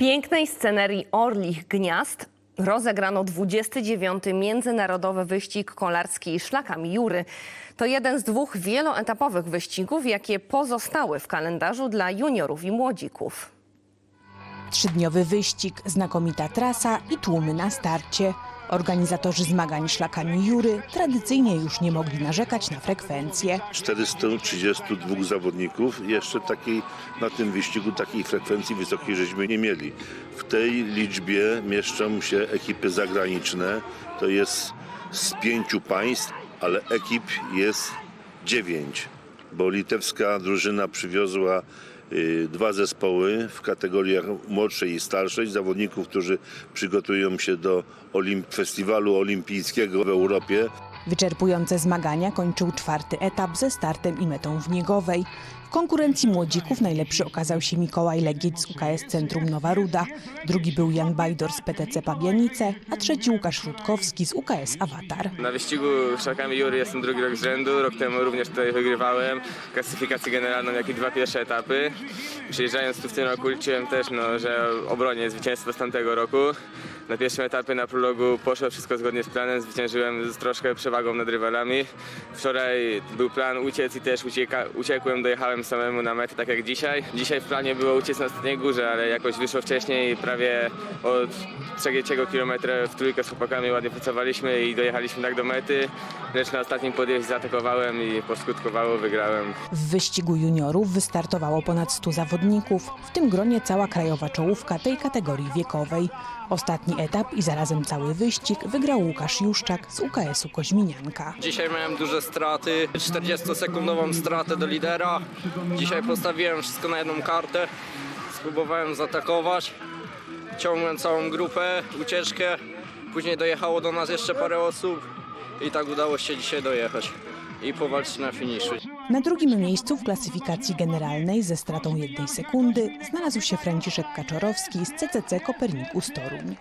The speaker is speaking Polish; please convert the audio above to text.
pięknej scenerii Orlich Gniazd rozegrano 29. Międzynarodowy Wyścig Kolarski Szlakami Jury. To jeden z dwóch wieloetapowych wyścigów, jakie pozostały w kalendarzu dla juniorów i młodzików. Trzydniowy wyścig, znakomita trasa i tłumy na starcie. Organizatorzy zmagań szlakami Jury tradycyjnie już nie mogli narzekać na frekwencję. 432 zawodników. Jeszcze takiej, na tym wyścigu takiej frekwencji wysokiej żeśmy nie mieli. W tej liczbie mieszczą się ekipy zagraniczne. To jest z pięciu państw, ale ekip jest dziewięć, bo litewska drużyna przywiozła dwa zespoły w kategoriach młodszej i starszej, zawodników, którzy przygotują się do olimp- festiwalu olimpijskiego w Europie. Wyczerpujące zmagania kończył czwarty etap ze startem i metą w Niegowej. W konkurencji młodzików najlepszy okazał się Mikołaj Legiec z UKS Centrum Nowa Ruda. Drugi był Jan Bajdor z PTC Pabianice, a trzeci Łukasz Rutkowski z UKS Awatar. Na wyścigu szlakami Jury jestem drugi rok z rzędu. Rok temu również tutaj wygrywałem klasyfikację generalną, jak i dwa pierwsze etapy. Przyjeżdżając tu w tym roku liczyłem też, no, że obronię zwycięstwo z tamtego roku. Na pierwszym etapie na prologu poszło wszystko zgodnie z planem, zwyciężyłem z troszkę przewagą nad rywalami. Wczoraj był plan uciec i też ucieka, uciekłem, dojechałem samemu na metę, tak jak dzisiaj. Dzisiaj w planie było uciec na ostatniej górze, ale jakoś wyszło wcześniej, prawie od trzeciego kilometra w trójkę z chłopakami ładnie pracowaliśmy i dojechaliśmy tak do mety, lecz na ostatnim podjeździe zaatakowałem i poskutkowało, wygrałem. W wyścigu juniorów wystartowało ponad 100 zawodników, w tym gronie cała krajowa czołówka tej kategorii wiekowej. Ostatni etap i zarazem cały wyścig wygrał Łukasz Juszczak z UKS-u Koźminianka. Dzisiaj miałem duże straty, 40-sekundową stratę do lidera. Dzisiaj postawiłem wszystko na jedną kartę. Spróbowałem zaatakować. Ciągnąłem całą grupę, ucieczkę. Później dojechało do nas jeszcze parę osób i tak udało się dzisiaj dojechać i powalczyć na finiszu. Na drugim miejscu w klasyfikacji generalnej ze stratą jednej sekundy znalazł się Franciszek Kaczorowski z CCC Kopernikus Toruń.